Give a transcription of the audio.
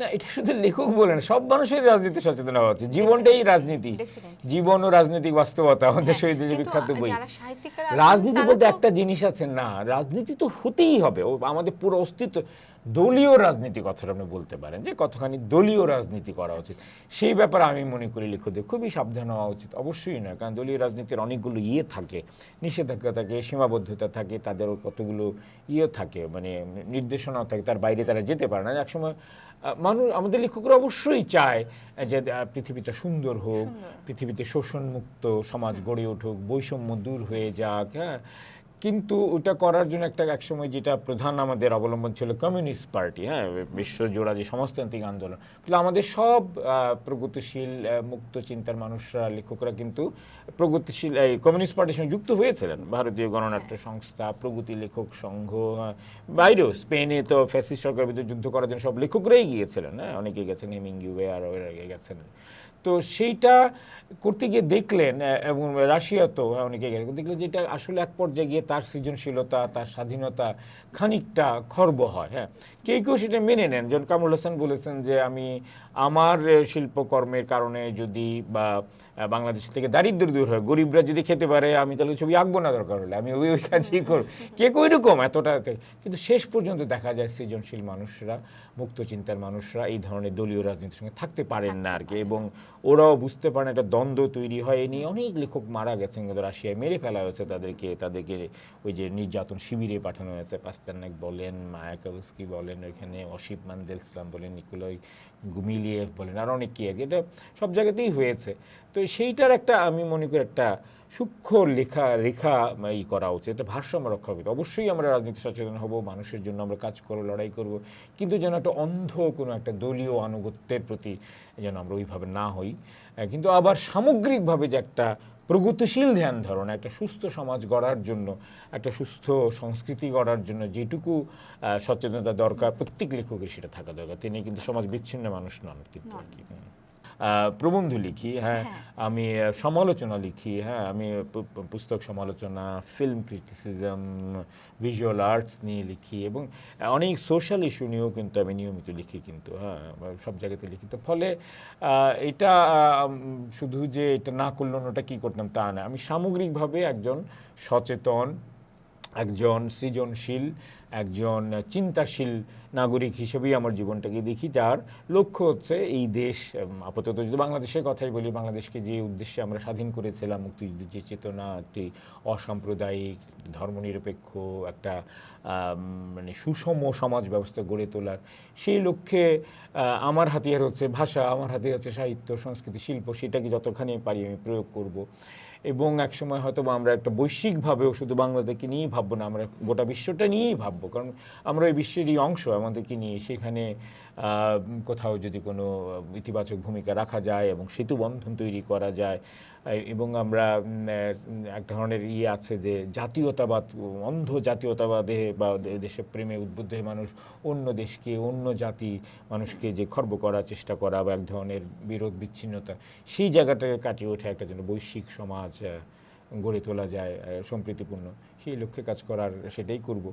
না এটা শুধু লেখক বলেন সব মানুষের রাজনীতি সচেতন হওয়া উচিত জীবনটাই রাজনীতি। জীবন ও রাজনৈতিক বাস্তবতা আমাদের শহীদ যে বিখ্যাত বই। রাজনীতি বলতে একটা জিনিস আছে না রাজনীতি তো হতেই হবে। আমাদের পুরো অস্তিত্ব দলীয় রাজনীতি কথাটা আপনি বলতে পারেন যে কতখানি দলীয় রাজনীতি করা উচিত। সেই ব্যাপারে আমি মনে করি লেখকদের খুবই সাবধান হওয়া উচিত। অবশ্যই নয় কারণ দলীয় রাজনীতির অনেকগুলো ইয়ে থাকে নিষেধাজ্ঞা থাকে সীমাবদ্ধতা থাকে তাদের কতগুলো ইয়ে থাকে মানে নির্দেশনাও থাকে তার বাইরে তারা যেতে পারে না। একসময় মানুষ আমাদের লেখকরা অবশ্যই চায় যে পৃথিবীটা সুন্দর হোক পৃথিবীতে শোষণমুক্ত সমাজ গড়ে উঠুক বৈষম্য দূর হয়ে যাক হ্যাঁ কিন্তু ওটা করার জন্য একটা একসময় যেটা প্রধান আমাদের অবলম্বন ছিল কমিউনিস্ট পার্টি হ্যাঁ বিশ্বজোড়া যে সমাজতান্ত্রিক আন্দোলন। আমাদের সব প্রগতিশীল মুক্ত চিন্তার মানুষরা, লেখকরা কিন্তু প্রগতিশীল, এই কমিউনিস্ট পার্টির সঙ্গে যুক্ত হয়েছিলেন। ভারতীয় গণনাট্য সংস্থা, প্রগতি লেখক সংঘ বাইরেও স্পেনে তো ফ্যাসিস্ট সরকারের বিরুদ্ধে যুদ্ধ করার জন্য সব লেখকরাই গিয়েছিলেন হ্যাঁ অনেকে গেছেন হেমিংগুয়ে আর ওর আগে গেছেন। তো সেইটা করতে গিয়ে দেখলেন এবং রাশিয়া তো অনেকে গেলেন দেখলেন যেটা আসলে এক পর্যায়ে গিয়ে তার সৃজনশীলতা তার স্বাধীনতা খানিকটা খর্ব হয় হ্যাঁ। কেউ কেউ সেটা মেনে নেন। যেমন কামরুল হাসান বলেছেন যে আমি আমার শিল্পকর্মের কারণে যদি বা বাংলাদেশ থেকে দারিদ্র দূর হয় গরিবরা যদি খেতে পারে আমি তাহলে ছবি আঁকবো না দরকার হলে। আমি ওই ওই কাজই করব। কে কই রকম এতটা কিন্তু শেষ পর্যন্ত দেখা যায় সৃজনশীল মানুষরা মুক্ত চিন্তার মানুষরা এই ধরনের দলীয় রাজনীতির সঙ্গে থাকতে পারেন না আর কি। এবং ওরাও বুঝতে পারেন একটা দ্বন্দ্ব তৈরি হয়। এ নিয়ে অনেক লেখক মারা গেছেন কিন্তু রাশিয়ায় মেরে ফেলা হয়েছে তাদেরকে তাদেরকে ওই যে নির্যাতন শিবিরে পাঠানো হয়েছে। পাস্তানাক বলেন মায়াকাবস্কি বলেন, ওইখানে অসিপ মান্দেল ইসলাম বলেন, নিকোলয় গুমিলিয়েভ বলেন, আর অনেকে আর এটা সব জায়গাতেই হয়েছে। তো সেইটার একটা আমি মনে করি একটা সূক্ষ্ম লেখা, রেখা ই করা উচিত। এটা ভারসাম্য রক্ষা করতে। অবশ্যই আমরা রাজনীতি সচেতন হব, মানুষের জন্য আমরা কাজ করব, লড়াই করব, কিন্তু যেন একটা অন্ধ কোনো একটা দলীয় আনুগত্যের প্রতি যেন আমরা ওইভাবে না হই। কিন্তু আবার সামগ্রিকভাবে যে একটা প্রগতিশীল ধ্যান ধারণা একটা সুস্থ সমাজ গড়ার জন্য একটা সুস্থ সংস্কৃতি গড়ার জন্য যেটুকু সচেতনতা দরকার প্রত্যেক লেখকের সেটা থাকা দরকার। তিনি কিন্তু সমাজ বিচ্ছিন্ন মানুষ নন কিন্তু আর কি। প্রবন্ধ লিখি হ্যাঁ আমি সমালোচনা লিখি হ্যাঁ আমি পুস্তক সমালোচনা ফিল্ম ক্রিটিসিজম ভিজুয়াল আর্টস নিয়ে লিখি এবং অনেক সোশ্যাল ইস্যু নিয়েও কিন্তু আমি নিয়মিত লিখি কিন্তু হ্যাঁ সব জায়গাতে লিখি। তো ফলে এটা শুধু যে এটা না করল ওটা কী করতাম তা না। আমি সামগ্রিকভাবে একজন সচেতন একজন সৃজনশীল, একজন চিন্তাশীল নাগরিক হিসেবেই আমার জীবনটাকে দেখি। যার লক্ষ্য হচ্ছে এই দেশ আপাতত যদি বাংলাদেশের কথাই বলি, বাংলাদেশকে যে উদ্দেশ্যে আমরা স্বাধীন করেছিলাম, মুক্তিযুদ্ধের যে চেতনা, একটি অসাম্প্রদায়িক, ধর্মনিরপেক্ষ, একটা মানে সুষম সমাজ ব্যবস্থা গড়ে তোলার, সেই লক্ষ্যে আমার হাতিয়ার হচ্ছে ভাষা, আমার হাতিয়ার হচ্ছে সাহিত্য, সংস্কৃতি, শিল্প, সেটাকে যতখানি পারি আমি প্রয়োগ করব। এবং একসময় হয়তো আমরা একটা বৈশ্বিকভাবেও শুধু বাংলাদেশকে নিয়েই ভাববো না, আমরা গোটা বিশ্বটা নিয়েই ভাববো। কারণ আমরা ওই বিশ্বেরই অংশ আমাদেরকে নিয়ে সেখানে কোথাও যদি কোনো ইতিবাচক ভূমিকা রাখা যায় এবং সেতু বন্ধন তৈরি করা যায় এবং আমরা এক ধরনের ইয়ে আছে যে জাতীয়তাবাদ, অন্ধ জাতীয়তাবাদে বা দে- প্রেমে উদ্বুদ্ধ হয়ে মানুষ অন্য দেশকে, অন্য জাতি মানুষকে যে খর্ব করার চেষ্টা করা বা এক ধরনের বিরোধ বিচ্ছিন্নতা, সেই জায়গাটাকে কাটিয়ে ওঠে একটা যেন বৈশ্বিক সমাজ আহ, গড়ে তোলা যায় সম্প্রীতিপূর্ণ। সেই লক্ষ্যে কাজ করার সেটাই করব।